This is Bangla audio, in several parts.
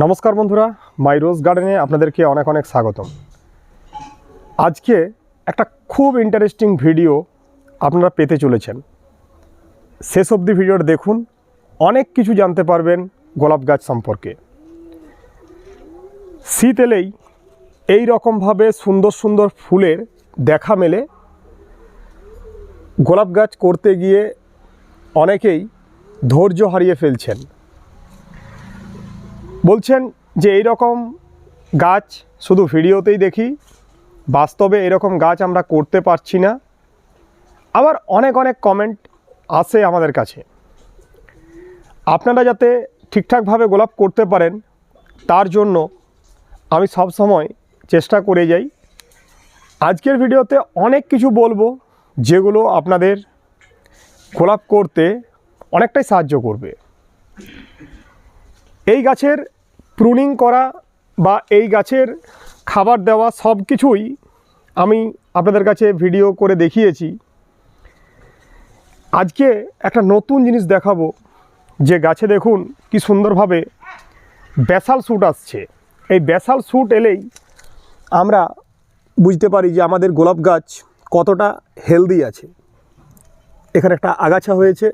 নমস্কার বন্ধুরা, মাই রোজ গার্ডেনে আপনাদেরকে অনেক অনেক স্বাগতম। আজকে একটা খুব ইন্টারেস্টিং ভিডিও আপনারা পেতে চলেছেন। শেষ অবধি ভিডিওটা দেখুন, অনেক কিছু জানতে পারবেন গোলাপ গাছ সম্পর্কে। শীত এলেই এই রকমভাবে সুন্দর সুন্দর ফুলের দেখা মেলে। গোলাপ গাছ করতে গিয়ে অনেকেই ধৈর্য হারিয়ে ফেলছেন। বলছেন যে এই রকম গাছ শুধু ভিডিওতেই দেখি, বাস্তবে এরকম গাছ আমরা করতে পারছি না। আবার অনেক অনেক কমেন্ট আসে আমাদের কাছে। আপনারা যাতে ঠিকঠাকভাবে গোলাপ করতে পারেন, তার জন্য আমি সব সময় চেষ্টা করে যাই। আজকের ভিডিওতে অনেক কিছু বলব, যেগুলো আপনাদের গোলাপ করতে অনেকটাই সাহায্য করবে। এই গাছের প্রুনিং করা বা এই গাছের খাবার দেওয়া সব কিছুই আমি আপনাদের কাছে ভিডিও করে দেখিয়েছি। আজকে একটা নতুন জিনিস দেখাবো। যে গাছে দেখুন কি সুন্দরভাবে ব্যাসাল স্যুট আসছে। এই ব্যাসাল স্যুট এলেই আমরা বুঝতে পারি যে আমাদের গোলাপ গাছ কতটা হেলদি আছে। এখানে একটা আগাছা হয়েছে।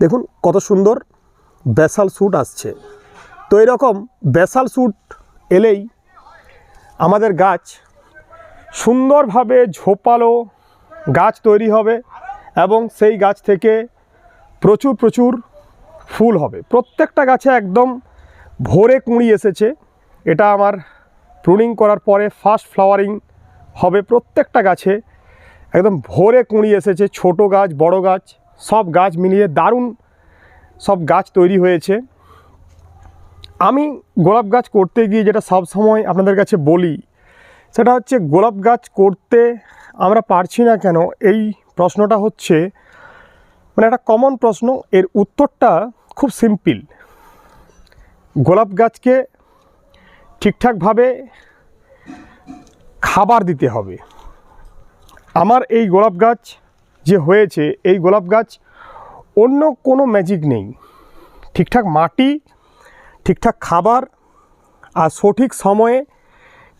দেখুন কত সুন্দর। ব্যাসাল স্যুট আসছে। তো এরকম ব্যাসাল স্যুট এলেই আমাদের গাছ সুন্দরভাবে ঝোপালো গাছ তৈরি হবে এবং সেই গাছ থেকে প্রচুর প্রচুর ফুল হবে। প্রত্যেকটা গাছে একদম ভোরে কুঁড়ি এসেছে। এটা আমার প্রুনিং করার পরে ফার্স্ট ফ্লাওয়ারিং হবে প্রত্যেকটা গাছে। একদম ভোরে কুঁড়ি এসেছে, ছোট গাছ, বড় গাছ, সব গাছ মিলিয়ে দারুণ সব গাছ তৈরি হয়েছে। আমি গোলাপ গাছ করতে গিয়ে যেটা সব সময় আপনাদের কাছে বলি, সেটা হচ্ছে গোলাপ গাছ করতে আমরা পারছি না কেন? এই প্রশ্নটা হচ্ছে মানে একটা কমন প্রশ্ন, এর উত্তরটা খুব সিম্পল গোলাপ গাছকে ঠিকঠাকভাবে খাবার দিতে হবে। আমার এই গোলাপ গাছ যে হয়েছে, এই গোলাপ গাছ অন্য কোনো ম্যাজিক নেই। ঠিকঠাক মাটি, ঠিকঠাক খাবার আর সঠিক সময়ে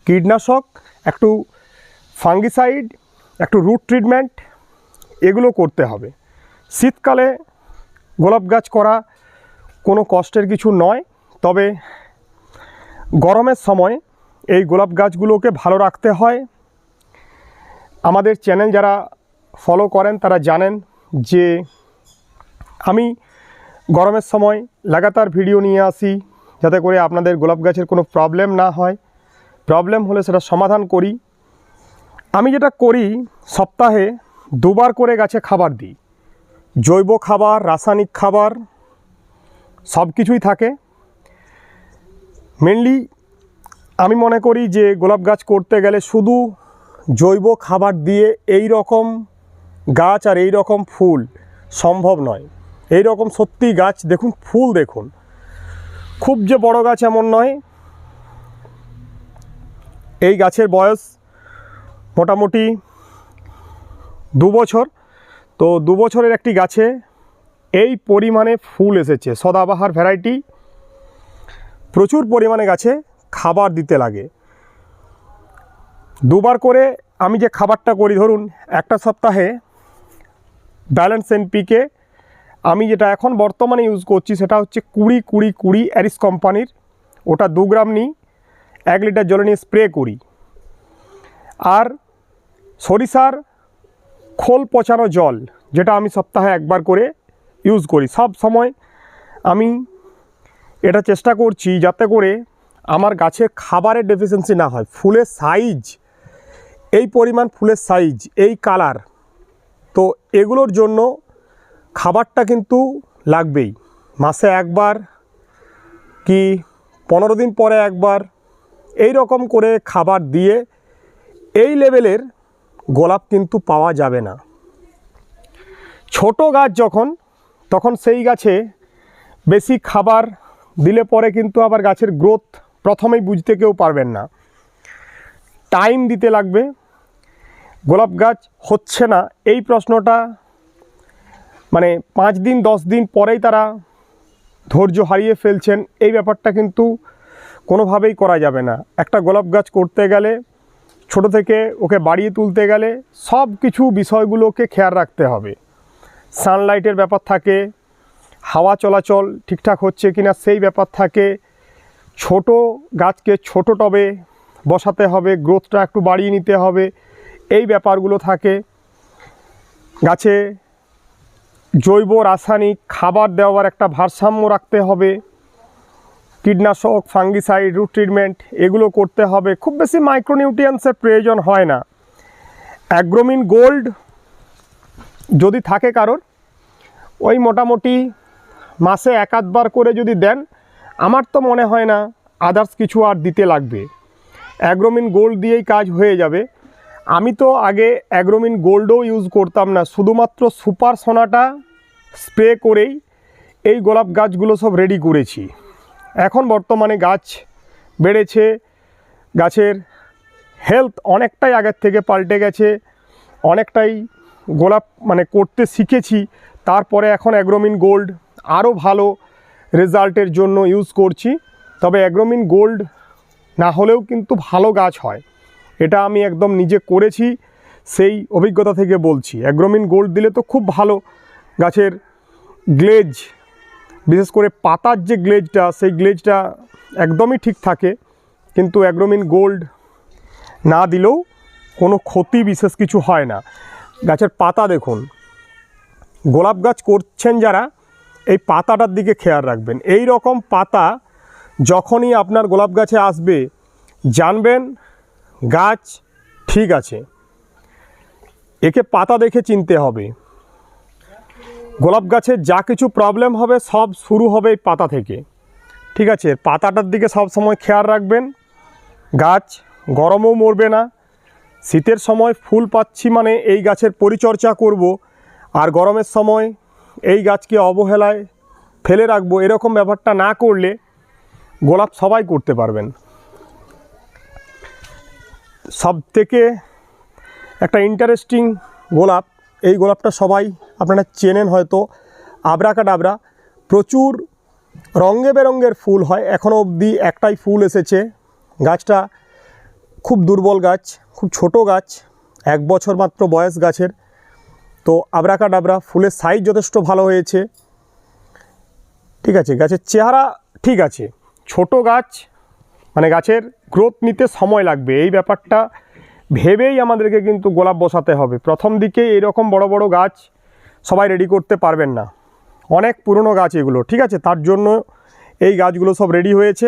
কীটনাশক, একটু ফাঙ্গিসাইড একটু রুট ট্রিটমেন্ট এগুলো করতে হবে। শীতকালে গোলাপ গাছ করা কোনো কষ্টের কিছু নয়, তবে গরমের সময় এই গোলাপ গাছগুলোকে ভালো রাখতে হয়। আমাদের চ্যানেল যারা ফলো করেন তারা জানেন যে আমি গরমের সময় লাগাতার ভিডিও নিয়ে আসি, যাতে করে আপনাদের গোলাপ গাছের কোনো প্রবলেম না হয়। প্রবলেম হলে সেটা সমাধান করি। আমি যেটা করি, সপ্তাহে দুবার করে গাছে খাবার দিই। জৈব খাবার, রাসায়নিক খাবার, সব কিছুই থাকে। মেনলি আমি মনে করি যে গোলাপ গাছ করতে গেলে শুধু জৈব খাবার দিয়ে এই রকম গাছ আর এই রকম ফুল সম্ভব নয়। এই রকম সত্যি গাছ দেখুন, ফুল দেখুন। খুব যে বড় গাছ এমন নয়। এই গাছের বয়স মোটামুটি দু বছর। তো দু বছরের একটি গাছে এই পরিমাণে ফুল এসেছে, সদাবাহার ভ্যারাইটি। প্রচুর পরিমাণে গাছে খাবার দিতে লাগে। দুবার করে আমি যে খাবারটা করি, ধরুন, একটা সপ্তাহে ব্যালেন্স এনপিকে আমি যেটা এখন বর্তমানে ইউজ করছি সেটা হচ্ছে কুড়ি কুড়ি কুড়ি অ্যারিস কোম্পানির। ওটা দু গ্রাম নিই, এক লিটার জলে নিয়ে স্প্রে করি। আর সরিষার খোল পচানো জল, যেটা আমি সপ্তাহে একবার করে ইউজ করি। সব সময় আমি এটা চেষ্টা করছি যাতে করে আমার গাছের খাবারের ডেফিসিয়েন্সি না হয়। ফুলের সাইজ এই পরিমাণ ফুলের সাইজ এই কালার তো এগুলোর জন্য খাবারটা কিন্তু লাগবেই। মাসে একবার কি পনেরো দিন পরে একবার এই রকম করে খাবার দিয়ে এই লেভেলের গোলাপ কিন্তু পাওয়া যাবে না। ছোট গাছ যখন, তখন সেই গাছে বেশি খাবার দিলে পরে কিন্তু আবার গাছের গ্রোথ প্রথমেই বুঝতে কেউ পারবেন না। টাইম দিতে লাগবে। গোলাপ গাছ হচ্ছে না, এই প্রশ্নটা মানে পাঁচ দিন, দশ দিন পরেই তারা ধৈর্য হারিয়ে ফেলছেন, এই ব্যাপারটা কিন্তু কোনোভাবেই করা যাবে না। একটা গোলাপ গাছ করতে গেলে, ছোট থেকে ওকে বাড়িয়ে তুলতে গেলে সব কিছু বিষয়গুলোকে খেয়াল রাখতে হবে। সানলাইটের ব্যাপার থাকে, হাওয়া চলাচল ঠিকঠাক হচ্ছে কিনা সেই ব্যাপার থাকে, ছোট গাছকে ছোট টবে বসাতে হবে গ্রোথটা একটু বাড়িয়ে নিতে হবে, এই ব্যাপারগুলো থাকে। গাছে জৈব রাসায়নিক খাবার দেওয়ার একটা ভারসাম্য রাখতে হবে। কীটনাশক, ফাঙ্গিসাইড রুট ট্রিটমেন্ট এগুলো করতে হবে। খুব বেশি মাইক্রোনিউট্রিয়েন্টসের প্রয়োজন হয় না। অ্যাগ্রোমিন গোল্ড যদি থাকে কারোর, ওই মোটামুটি মাসে এক আধবার করে যদি দেন, আমার তো মনে হয় না আদার্স কিছু আর দিতে লাগবে। অ্যাগ্রোমিন গোল্ড দিয়েই কাজ হয়ে যাবে। আমি তো আগে অ্যাগ্রোমিন গোল্ডও ইউজ করতাম না, শুধুমাত্র সুপার সোনাটা স্প্রে করেই এই গোলাপ গাছগুলো সব রেডি করেছি। এখন বর্তমানে গাছ বেড়েছে, গাছের হেলথ অনেকটাই আগের থেকে পাল্টে গেছে, অনেকটাই গোলাপ মানে করতে শিখেছি, তারপরে এখন অ্যাগ্রোমিন গোল্ড আরও ভালো রেজাল্টের জন্য ইউজ করছি। তবে অ্যাগ্রোমিন গোল্ড না হলেও কিন্তু ভালো গাছ হয়। এটা আমি একদম নিজে করেছি, সেই অভিজ্ঞতা থেকে বলছি। অ্যাগ্রোমিন গোল্ড দিলে তো খুব ভালো গাছের গ্লেজ, বিশেষ করে পাতার যে গ্লেজটা, সেই গ্লেজটা একদমই ঠিক থাকে। কিন্তু অ্যাগ্রোমিন গোল্ড না দিলেও কোনো ক্ষতি বিশেষ কিছু হয় না। গাছের পাতা দেখুন, গোলাপ গাছ করছেন যারা, এই পাতাটার দিকে খেয়াল রাখবেন। এই রকম পাতা যখনই আপনার গোলাপ গাছে আসবে, জানবেন গাছ ঠিক আছে। একে পাতা দেখে চিনতে হবে। গোলাপ গাছের যা কিছু প্রবলেম হবে, সব শুরু হবে এই পাতা থেকে। ঠিক আছে, পাতাটার দিকে সব সময় খেয়াল রাখবেন। গাছ গরমও মরবে না। শীতের সময় ফুল পাচ্ছি মানে এই গাছের পরিচর্যা করব। আর গরমের সময় এই গাছকে অবহেলায় ফেলে রাখব। এরকম ব্যাপারটা না করলে গোলাপ সবাই করতে পারবেন। সব থেকে একটা ইন্টারেস্টিং গোলাপ। এই গোলাপটা সবাই আপনারা চেনেন হয়তো। আবরাকা ডাবরা প্রচুর রঙে বেরঙের ফুল হয়। এখনও অবধি একটাই ফুল এসেছে। গাছটা খুব দুর্বল গাছ, খুব ছোট গাছ, এক বছর মাত্র বয়স গাছের। তো আবরাকা ডাবরা ফুলের সাইজ যথেষ্ট ভালো হয়েছে। ঠিক আছে, গাছের চেহারা ঠিক আছে। ছোট গাছ মানে গাছের গ্রোথ নিতে সময় লাগবে। এই ব্যাপারটা ভেবেই আমাদেরকে কিন্তু গোলাপ বসাতে হবে। প্রথম দিকে এরকম বড় বড় গাছ সবাই রেডি করতে পারবেন না। অনেক পুরনো গাছ এগুলো, ঠিক আছে? তার জন্য এই গাছগুলো সব রেডি হয়েছে।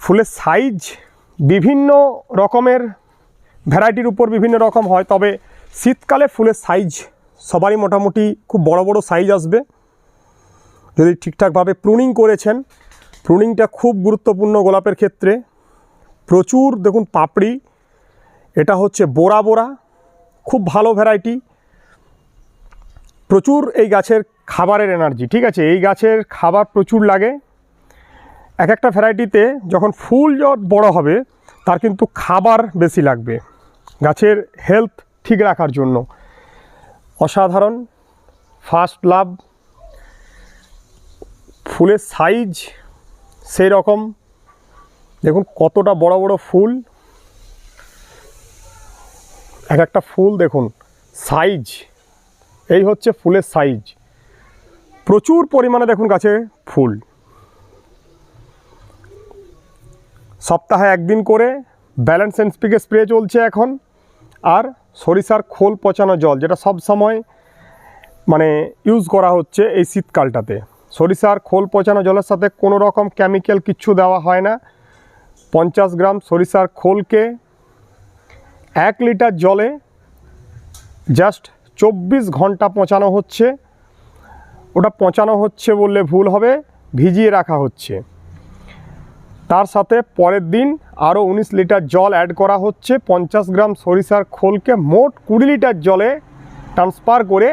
ফুলের সাইজ বিভিন্ন রকমের ভ্যারাইটির উপর বিভিন্ন রকম হয়, তবে শীতকালে ফুলের সাইজ সবারই মোটামুটি খুব বড় বড় সাইজ আসবে। যদি ঠিকঠাকভাবে প্রুনিং করেছেন প্রুনিংটা খুব গুরুত্বপূর্ণ গোলাপের ক্ষেত্রে। প্রচুর, দেখুন, পাপড়ি, এটা হচ্ছে বোরা বোরা, খুব ভালো ভ্যারাইটি প্রচুর এই গাছের খাবারের এনার্জি ঠিক আছে? এই গাছের খাবার প্রচুর লাগে। এক একটা ভ্যারাইটিতে যখন ফুল বড় হবে, তার কিন্তু খাবার বেশি লাগবে। গাছের হেলথ ঠিক রাখার জন্য। অসাধারণ ফার্স্ট লাভ ফুলের সাইজ সেই রকম দেখুন কতটা বড় বড় ফুল। এক একটা ফুল দেখুন সাইজ এই হচ্ছে ফুলের সাইজ প্রচুর পরিমাণে দেখুন গাছে ফুল। সপ্তাহে একদিন করে ব্যালেন্স এনস্পিকে স্প্রে চলছে এখন। আর সরিষার খোল পচানো জল, যেটা সব সময় মানে ইউজ করা হচ্ছে এই শীতকালটাতে। সরিষার খোল পচানো জলের সাথে কোনো রকম কেমিক্যাল কিচ্ছু দেওয়া হয় না। পঞ্চাশ গ্রাম সরিষার খোলকে এক লিটার জলে জাস্ট চব্বিশ ঘণ্টা পচানো হচ্ছে। ওটা পচানো হচ্ছে বললে ভুল হবে, ভিজিয়ে রাখা হচ্ছে। তার সাথে পরের দিন আরও উনিশ লিটার জল অ্যাড করা হচ্ছে। পঞ্চাশ গ্রাম সরিষার খোলকে মোট কুড়ি লিটার জলে ট্রান্সফার করে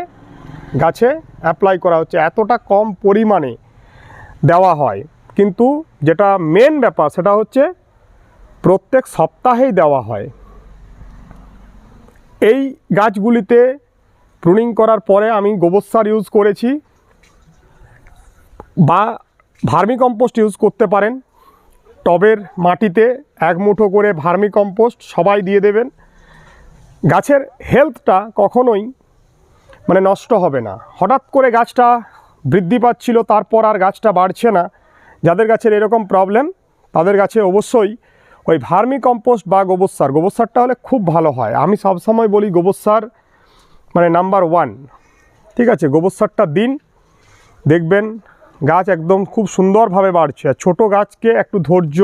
গাছে অ্যাপ্লাই করা হচ্ছে, এতটা কম পরিমাণে দেওয়া হয়। কিন্তু যেটা মেন ব্যাপার, সেটা হচ্ছে প্রত্যেক সপ্তাহেই দেওয়া হয়। এই গাছগুলিতে প্রুনিং করার পরে আমি গোবর সার ইউজ করেছি বা ভার্মি কম্পোস্ট ইউজ করতে পারেন। টবের মাটিতে এক মুঠো করে ভার্মি কম্পোস্ট সবাই দিয়ে দেবেন। গাছের হেলথটা কখনোই মানে নষ্ট হবে না। হঠাৎ করে গাছটা বৃদ্ধি পাচ্ছিল, তারপর আর গাছটা বাড়ছে না। যাদের গাছের এরকম প্রবলেম তাদের গাছে অবশ্যই ওই ভার্মি কম্পোস্ট বা গোবর সার। গোবর সারটা হলে খুব ভালো হয়। আমি সবসময় বলি গোবর সার মানে নাম্বার ওয়ান ঠিক আছে, গোবর সারটা দিন, দেখবেন গাছ একদম খুব সুন্দরভাবে বাড়ছে। আর ছোটো গাছকে একটু ধৈর্য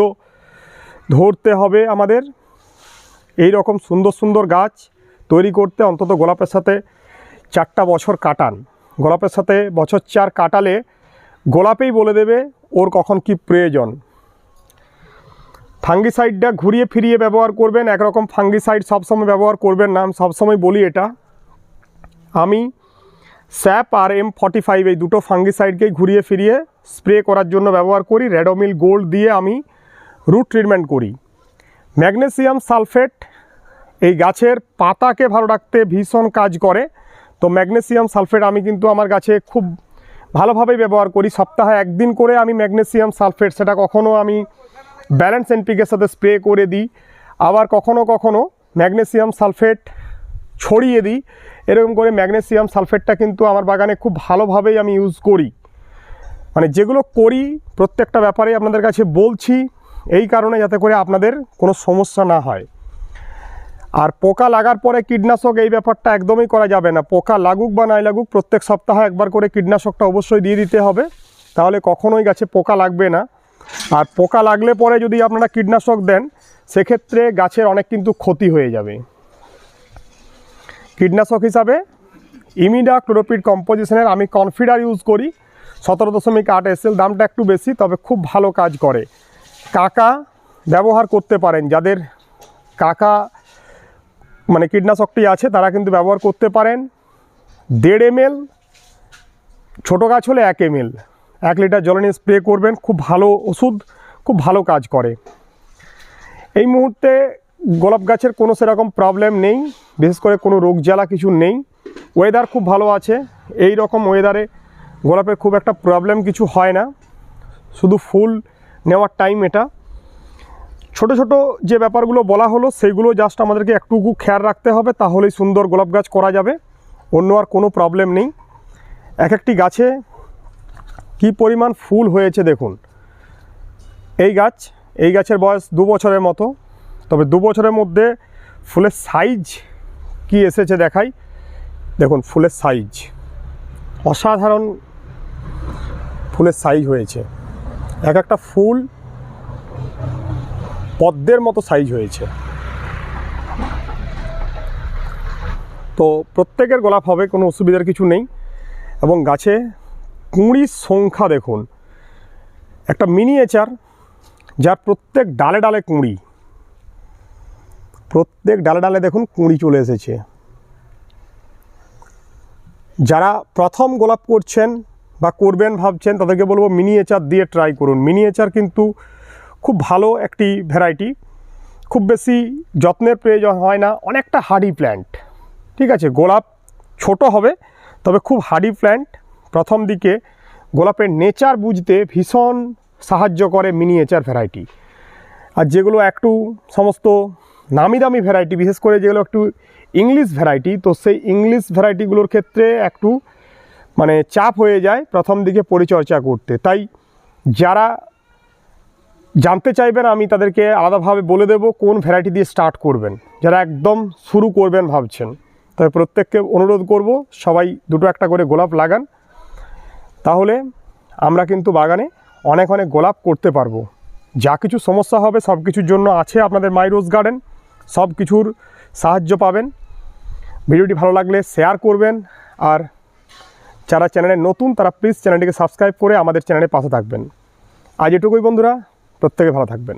ধরতে হবে আমাদের। এই রকম সুন্দর সুন্দর গাছ তৈরি করতে অন্তত গোলাপের সাথে চারটা বছর কাটান। গোলাপের সাথে বছর চার কাটালে গোলাপেই বলে দেবে ওর কখন কি প্রয়োজন। ফাঙ্গিসাইডটা ঘুরিয়ে ফিরিয়ে ব্যবহার করবেন, একরকম ফাঙ্গিসাইড সবসময় ব্যবহার করবেন না, আমি সবসময় বলি এটা। আমি স্যাপ আর এম ফর্টি ফাইভ এই দুটো ফাঙ্গিসাইডকেই ঘুরিয়ে ফিরিয়ে স্প্রে করার জন্য ব্যবহার করি। রেডোমিল গোল্ড দিয়ে আমি রুট ট্রিটমেন্ট করি। ম্যাগনেসিয়াম সালফেট এই গাছের পাতাকে ভালো রাখতে ভীষণ কাজ করে। তো ম্যাগনেসিয়াম সালফেট আমি কিন্তু আমার গাছে খুব ভালোভাবেই ব্যবহার করি। সপ্তাহে একদিন করে আমি ম্যাগনেসিয়াম সালফেট সেটা কখনো আমি ব্যালেন্স এনপিকের সাথে স্প্রে করে দিই। আবার কখনো কখনো ম্যাগনেসিয়াম সালফেট ছড়িয়ে দিই। এরকম করে ম্যাগনেসিয়াম সালফেটটা কিন্তু আমার বাগানে খুব ভালোভাবেই আমি ইউজ করি। মানে যেগুলো করি প্রত্যেকটা ব্যাপারে আপনাদের কাছে বলছি, এই কারণে যাতে করে আপনাদের কোনো সমস্যা না হয়। আর পোকা লাগার পরে কীটনাশক এই ব্যাপারটা একদমই করা যাবে না। পোকা লাগুক বা নাই লাগুক, প্রত্যেক সপ্তাহে একবার করে কীটনাশকটা অবশ্যই দিয়ে দিতে হবে। তাহলে কখনোই গাছে পোকা লাগবে না। আর পোকা লাগলে পরে যদি আপনারা কীটনাশক দেন, সেক্ষেত্রে গাছের অনেক কিন্তু ক্ষতি হয়ে যাবে। কীটনাশক হিসাবে ইমিডা ক্লোরোপিড কম্পোজিশনের আমি কনফিডার ইউজ করি। সতেরো দশমিক আট এসএল দামটা একটু বেশি, তবে খুব ভালো কাজ করে। কাকা ব্যবহার করতে পারেন, যাদের কাকা মানে কীটনাশকটি আছে, তারা কিন্তু ব্যবহার করতে পারেন। দেড় এমএল, ছোটো গাছ হলে এক এমএল। এক লিটার জলে নিয়ে স্প্রে করবেন, খুব ভালো ওষুধ, খুব ভালো কাজ করে। এই মুহূর্তে গোলাপ গাছের কোনো সেরকম প্রবলেম নেই, বিশেষ করে কোনো রোগ জ্বালা কিছু নেই। ওয়েদার খুব ভালো আছে, এই রকম ওয়েদারে গোলাপের খুব একটা প্রবলেম কিছু হয় না। শুধু ফুল নেওয়ার টাইম এটা। ছোট ছোট যে ব্যাপারগুলো বলা হলো সেইগুলো জাস্ট আমাদেরকে একটুকু খেয়াল রাখতে হবে, তাহলেই সুন্দর গোলাপ গাছ করা যাবে। অন্য আর কোনো প্রবলেম নেই। এক একটি গাছে কি পরিমাণ ফুল হয়েছে দেখুন। এই গাছ, এই গাছের বয়স দু বছরের মতো। তবে দু বছরের মধ্যে ফুলের সাইজ কি এসেছে দেখাই। দেখুন, ফুলের সাইজ অসাধারণ ফুলের সাইজ হয়েছে। এক একটা ফুল পদ্মের মতো সাইজ হয়েছে। তো প্রত্যেকের গোলাপ হবে, কোনো অসুবিধার কিছু নেই। এবং গাছে কুঁড়ির সংখ্যা দেখুন। একটা মিনিয়েচার যার প্রত্যেক ডালে ডালে কুঁড়ি। প্রত্যেক ডালে ডালে দেখুন কুঁড়ি চলে এসেছে। যারা প্রথম গোলাপ করছেন বা করবেন ভাবছেন, তাদেরকে বলব মিনিয়েচার দিয়ে ট্রাই করুন। মিনিয়েচার কিন্তু খুব ভালো একটি ভ্যারাইটি খুব বেশি যত্নের প্রয়োজন হয় না, অনেকটা হার্ডি প্ল্যান্ট ঠিক আছে? গোলাপ ছোট হবে, তবে খুব হার্ডি প্ল্যান্ট প্রথম দিকে গোলাপের নেচার বুঝতে ভীষণ সাহায্য করে মিনিয়েচার ভ্যারাইটি আর যেগুলো একটু সমস্ত নামি দামি ভ্যারাইটি বিশেষ করে যেগুলো একটু ইংলিশ ভ্যারাইটি তো সেই ইংলিশ ভ্যারাইটিগুলোর ক্ষেত্রে একটু মানে চাপ হয়ে যায় প্রথম দিকে পরিচর্যা করতে। তাই যারা জানতে চাইবেন, আমি তাদেরকে আলাদাভাবে বলে দেব কোন ভ্যারাইটি দিয়ে স্টার্ট করবেন। যারা একদম শুরু করবেন ভাবছেন তবে প্রত্যেককে অনুরোধ করব, সবাই দুটো একটা করে গোলাপ লাগান। তাহলে আমরা কিন্তু বাগানে অনেক অনেক গোলাপ করতে পারব। যা কিছু সমস্যা হবে, সব কিছুর জন্য আছে আপনাদের মাই রোজ গার্ডেন সব কিছুর সাহায্য পাবেন। ভিডিওটি ভালো লাগলে শেয়ার করবেন, আর যারা চ্যানেলে নতুন, তারা প্লিজ চ্যানেলটিকে সাবস্ক্রাইব করে আমাদের চ্যানেলে পাশে থাকবেন। আজ এটুকুই বন্ধুরা প্রত্যেকে ভালো থাকবেন।